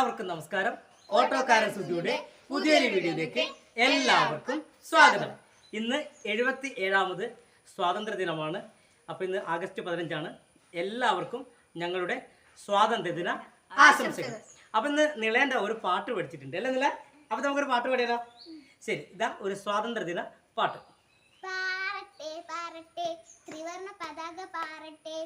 എല്ലാവർക്കും നമസ്കാരം. ഓട്ടോക്കാരൻ സുധിയുടെ പുതിയൊരു വീഡിയോയിലേക്ക് എല്ലാവർക്കും സ്വാഗതം. ഇന്ന് എഴുപത്തി ഏഴാമത് സ്വാതന്ത്ര്യ ദിനമാണ്. അപ്പോൾ ഇന്ന് ആഗസ്റ്റ് പതിനഞ്ചാണ്. എല്ലാവർക്കും ഞങ്ങളുടെ സ്വാതന്ത്ര്യ ദിന ആശംസകൾ. അപ്പം ഇന്ന് നിളേന്റെ ഒരു പാട്ട് പഠിച്ചിട്ടുണ്ട്. അല്ലേ നില അപ്പം നമുക്കൊരു പാട്ട് പാടിയാലോ ശരി ഇതാ ഒരു സ്വാതന്ത്ര്യ ദിന പാട്ട്. പാറട്ടെ പാറട്ടെ ത്രിവർണ പതാക പാറട്ടെ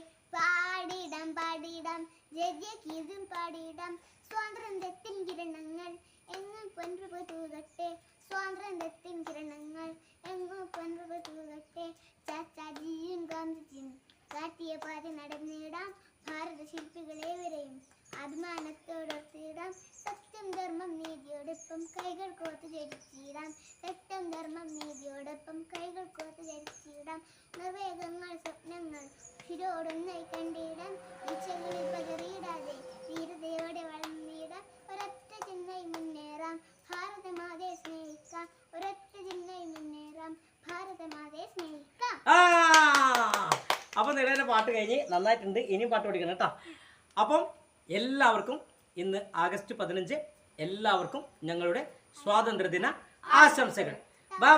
പാടിടാം സ്വാതന്ത്ര്യത്തിൻ കിരണങ്ങൾ എങ്ങും പൊൻപു തൂകട്ടെ. സ്വാതന്ത്ര്യത്തിൻ കിരണങ്ങൾ എങ്ങും പൊൻപു തൂകട്ടെ. ചാച്ചാജിയും ഗാന്ധിജിയും കാട്ടിയ പാത നടന്നിടാം. ഭാരത ശില്പികളേവരെയും അഭിമാനത്തോടൊത്തിടാം. സത്യം ധർമ്മം നീതിയോടൊപ്പം കൈകൾ കോത്ത് ധരിച്ചിടാം സത്യം ധർമ്മം നീതിയോടൊപ്പം കൈകൾ കോത്ത് ധരിച്ചിടാം നിർവേഗങ്ങൾ സ്വപ്നങ്ങൾ ശിരോടൊന്നായി കണ്ടിടാം നിലവിലെ പാട്ട് കഴിഞ്ഞ് നന്നായിട്ടുണ്ട് ഇനിയും പാട്ട് പഠിക്കണം കേട്ടോ. അപ്പം എല്ലാവർക്കും ഇന്ന് ആഗസ്റ്റ് പതിനഞ്ച് എല്ലാവർക്കും ഞങ്ങളുടെ സ്വാതന്ത്ര്യദിന ആശംസകൾ. ബൈ